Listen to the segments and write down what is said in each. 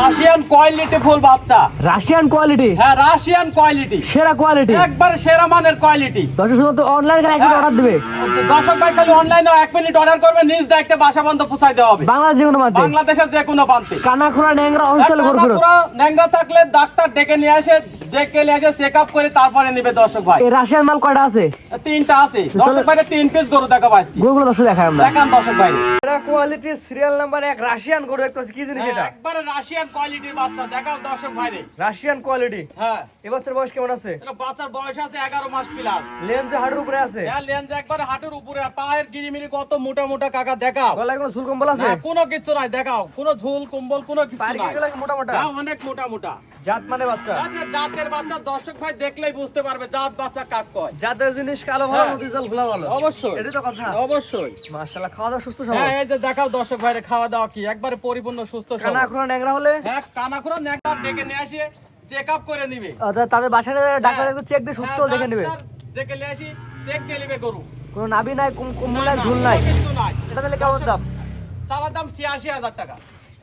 Russian quality full বাচ্চা। Russian quality হ্যাঁ Russian quality সেরা কোয়ালিটি একবার সেরা মানের কোয়ালিটি দর্শক শুধু তো অনলাইন একবার অর্ডার দিবে। দর্শক ভাই খালি অনলাইনে এক মিনিট অর্ডার করবে নিজ দায়িত্বে বাসা বন্ধ পৌঁছাই দেওয়া হবে। যে কোনো বাংলাদেশের যে কোনো প্রান্তে। কানা খোড়া ন্যাংরা হোলসেল ঘুরঘুর ন্যাংরা থাকলে ডাক্তার ডেকে নিয়ে আসে চেক আপ করে তারপরে নিবে দর্শক ভাই। এই রাশিয়ান মাল কয়টা আছে? তিনটা আছে। দর্শক ভাই তিন পিস গরু দেখা পাইছি গরুগুলো দর্শক দেখায় আমরা। দেখান দর্শক ভাই। এটা কোয়ালিটি সিরিয়াল নাম্বার এক রাশিয়ান গরু পাচ্ছি কি জিনিস এটা? একবারে রাশিয়ান কোয়ালিটির বাচ্চা দেখাও দর্শক ভাই রে রাশিয়ান কোয়ালিটি হ্যাঁ। এবছর বয়স কেমন আছে? এটা বাচ্চার বয়স আছে এগারো মাস প্লাস লেন্স হাড়ের উপরে আছে? হ্যাঁ লেন্স একবারে হাঁটুর উপরে। আর পায়ের গিরিমিরি কত মোটা মোটা কাকা দেখাও। গলায় কোনো চুল কম্বল আছে? না কোনো কিছু নাই দেখাও। কোনো ঝুল কম্বল কোনো কিছু পায়ের নাই। মোটা মোটা? হ্যাঁ, অনেক মোটা মোটা। জাত মানে বাচ্চা? জাতের- বাচ্চা দর্শক ভাই দেখলেই বুঝতে পারবে জাত বাচ্চা কাক কয়। জাতের জিনিস কালো ভালো হ্যাঁ। নদী জল খোলা ভালো। অবশ্যই। এটাই তো কথা। অবশ্যই। মাশাআল্লাহ খাওয়া দাওয়া সুস্থ হ্যাঁ এই যে দেখাও দর্শক ভাইরে খাওয়া দাওয়া কি? একবারে পরিপূর্ণ সুস্থ সবল। ন্যাংরা হলে? হ্যাঁ কানাখুরা নেকটার ডেকে নিয়ে আসি চেক আপ করে নিবে। তাদের বাসায় ডাক্তার হ্যাঁ। একটু চেক দিয়ে সুস্থ হ্যাঁ, দেখে নেবে। ডাক্তার ডেকে নিয়ে আসি চেক দিয়ে নিবে গরু। কোনো নাভি নাই কম কম নাই ঝুল নাই। এটা তাহলে কেমন দাম? চাওয়ার দাম ছিয়াশি হাজার টাকা।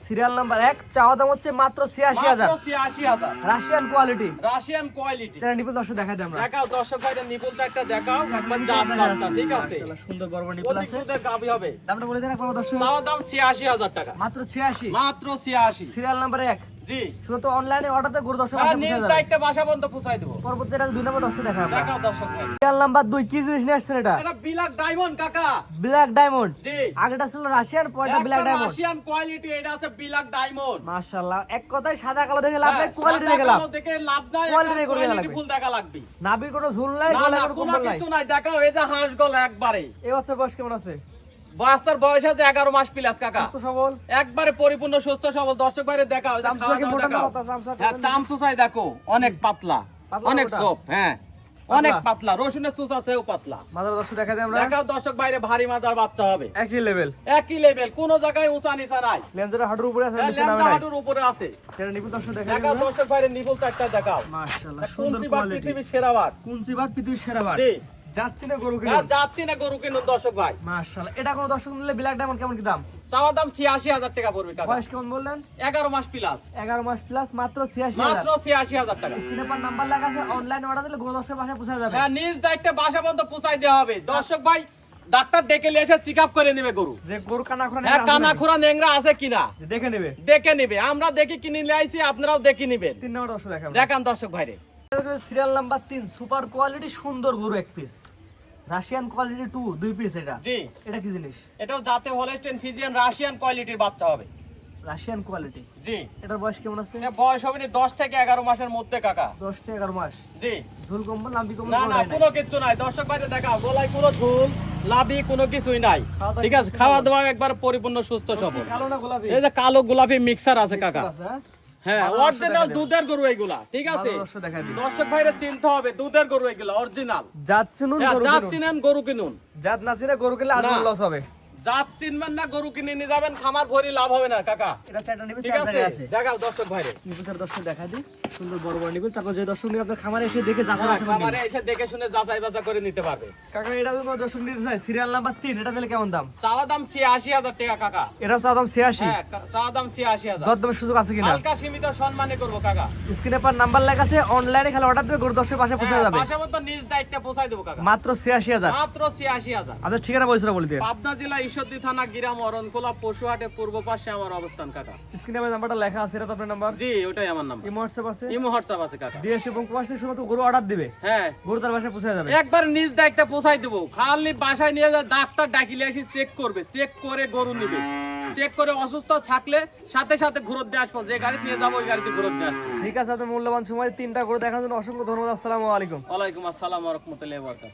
সিরিয়াল নাম্বার এক চাওয়া দাম হচ্ছে মাত্র ছিয়াশি হাজার। ছিয়াশি হাজার। Russian quality. Russian quality. Nipple দর্শক দেখা দেয় আমরা। দেখাও দর্শক ভাইরা নিপুল চারটা দেখাও একবার জাত বাচ্চা ঠিক আছে? সুন্দর বড় বড় নিপুল আছে। সুন্দর গাভী হবে। দামটা বলে দেন দর্শক। চাওয়ার দাম ছিয়াশি হাজার টাকা। মাত্র ছিয়াশি। মাত্র ছিয়াশি। সিরিয়াল নাম্বার এক। জি। শুধু তো অনলাইনে অর্ডারতে গরু দর্শক হ্যাঁ নিজ দায়িত্বে বাসা বন্ধ পৌঁছাই দেবো। পরবর্তী এটা দুই নম্বর দর্শক দেখা দেখাও দর্শক ভাই। সিরিয়াল নাম্বার দুই কি জিনিস নিয়ে আসছেন এটা? এটা বিলাক ডায়মন্ড কাকা। ব্ল্যাক ডায়মন্ড জি। আগেটা ছিল Russian black diamond Russian quality এটা আছে বিলাক ডায়মন্ড। মাশাআল্লাহ এক কথায় সাদা কালো দেখে লাভ নাই কোয়ালিটি দেখে লাভ। দেখে লাভ নাই Quality করে লাগবে। ফুল দেখা লাগবে। নাভির কোনো ঝুল নাই না কোনো কোনো কম্বল নাই। কিছু নাই দেখাও এই যে হাঁস গলা একবারে। এই বয়স কেমন আছে? বাচ্চার বয়স আছে এগারো মাস প্লাস কাকা। সবল? একবারে পরিপূর্ণ সুস্থ সবল। দর্শক বাইরে দেখা? চামচুসাই দেখো অনেক পাতলা অনেক? সফট হ্যাঁ। অনেক পাতলা রসুনের চুষ আছেও পাতলা। মাদার দর্শক দেখা আমরা? দেখাও দর্শক বাইরে ভারী মাজার বাচ্চা হবে। একই লেভেল একই লেভেল কোন জায়গায় উঁচা নিচা নাই। লেন্সের হাঁটুর উপরে আছে হ্যাঁ, নিচে নামে নাই? হাঁটুর উপরে আছে। এটা নিপুল দর্শক দেখা দেখাও দর্শক বাইরে নিপুল চারটা দেখাও। মাশাআল্লাহ সুন্দর কোয়ালিটি পৃথিবীর সেরা বার। কুঞ্চি বার পৃথিবীর সেরা বার। জি। যাচ্ছি না গরু কিনে যাচ্ছি না গরু কিনুন দর্শক ভাই। মাশাআল্লাহ এটা কোনো দর্শক নিলে ব্ল্যাক ডায়মন্ড কেমন কি দাম? চাওয়ার দাম ছিয়াশি হাজার টাকা পড়বে কাকা। বয়স কেমন বললেন? এগারো মাস প্লাস এগারো মাস প্লাস মাত্র ছিয়াশি মাত্র ছিয়াশি হাজার টাকা। স্ক্রিনে পর নাম্বার লেখা আছে অনলাইন অর্ডার দিলে গরু দর্শক বাসায় পৌঁছে যাবে। হ্যাঁ নিজ দায়িত্বে বাসা দেওয়া হবে। দর্শক ভাই ডাক্তার ডেকে নিয়ে এসে চেক আপ করে নেবে গরু। যে গরু কানা খোরা হ্যাঁ কানা খোরা নেংরা আছে কিনা? দেখে নেবে। দেখে নিবে। আমরা দেখে কিনে নিয়ে আইছি আপনারাও দেখে নিবেন। তিন নম্বর দর্শক দেখান দর্শক ভাইরে। সিরিয়াল নাম্বার তিন সুপার কোয়ালিটি সুন্দর গরু এক পিস রাশিয়ান কোয়ালিটি টু দুই পিস এটা। জি। এটা কি জিনিস? এটাও জাতে হলেস্টেন ফিজিয়ান রাশিয়ান কোয়ালিটির বাচ্চা হবে। রাশিয়ান কোয়ালিটি জি। এটার বয়স কেমন আছে? এটা বয়স হবে নি দশ থেকে এগারো মাসের মধ্যে কাকা। দশ থেকে এগারো মাস। জি। ঝুল কম্বল লাম্বি কম্বল না কোনো না। কোনো কিচ্ছু নাই। দর্শক ভাইরে দেখাও গলায় কোনো ঝুল লাভি কোনো কিছুই নাই। খাওয়া দাওয়া ঠিক আছে খাওয়া দাওয়া একবার পরিপূর্ণ সুস্থ সবল। কালো না গোলাপি? এই যে কালো গোলাপি মিক্সার আছে কাকা। আছে, হ্যাঁ? হ্যাঁ অরিজিনাল দুধের গরু এইগুলা ঠিক আছে? দর্শক ভাইরে চিনতে হবে দুধের গরু এগুলা অরিজিনাল জাত চিনুন গরু জাত কিনুন। চিনেন গরু কিনুন। জাত না চিনে গরু কিনলে আজ লস হবে। জাত চিনবেন না গরু কিনে নিয়ে যাবেন খামার ভরি লাভ হবে না কাকা। এটা চারটা নিবে ঠিক আছে? দেখাও দর্শক ভাইরে। দর্শক দেখা দিই। সুন্দর বড় বড় নিবেন। তারপর যে দর্শক নিয়ে আপনার খামারে এসে দেখে যাচাই বাছাই খামারে এসে দেখে শুনে যাচাই করে নিতে পারবে। কাকা এটা কোনো দর্শক নিতে চাই। সিরিয়াল নাম্বার এটা দিলে কেমন দাম? চাওয়া দাম ছিয়াশি হাজার টাকা কাকা। এটা হচ্ছে দাম ছিয়াশি? হ্যাঁ চাওয়া দাম দর দামের সুযোগ আছে কিনা? হালকা সীমিত সম্মানে করব কাকা। স্ক্রিনে পর নাম্বার লেখা আছে অনলাইনে খালি অর্ডার দিয়ে গরু দর্শক বাসায় পৌঁছে হ্যাঁ, যাবে। বাসা মতো নিজ দায়িত্বে পৌঁছাই দেবো কাকা। মাত্র ছিয়াশি হাজার। মাত্র ছিয়াশি হাজার। আপনার ঠিকানা বলছিল বলে দিয়ে। পাবনা জেলা ঈশ্বরদী থানা গিরাম অরণখোলা পশুহাটে পূর্ব পাশে আমার অবস্থান কাকা। স্ক্রিনে পর নাম্বারটা লেখা আছে এটা তো আপনার নাম্বার? জি ওটাই আমার নাম্বার। ইমো হোয়াটসঅ্যাপ আছে? ইমো হোয়াটসঅ্যাপ আছে কাকা। দেশ এবং প্রবাস থেকে শুধুমাত্র গরু অর্ডার দিবে? হ্যাঁ। গরু তার বাসায় পৌঁছে যাবে? একবার নিজ দায়িত্বে পৌঁছাই দেবো। খালি বাসায় নিয়ে যা ডাক্তার ডাকিলে এসে চেক করবে। চেক করে গরু নিবে। চেক করে অসুস্থ থাকলে সাথে সাথে ঘুরত দিয়ে আসব। যে গাড়ি নিয়ে যাব ওই গাড়িতে ঘুরত দিয়ে আসব। ঠিক আছে মূল্যবান সময় তিনটা গরু দেখার জন্য অসংখ্য ধন্যবাদ। আসসালামু আলাইকুম। ওয়ালাইকুম আসসালাম রহমতুল্লাহ বরকাত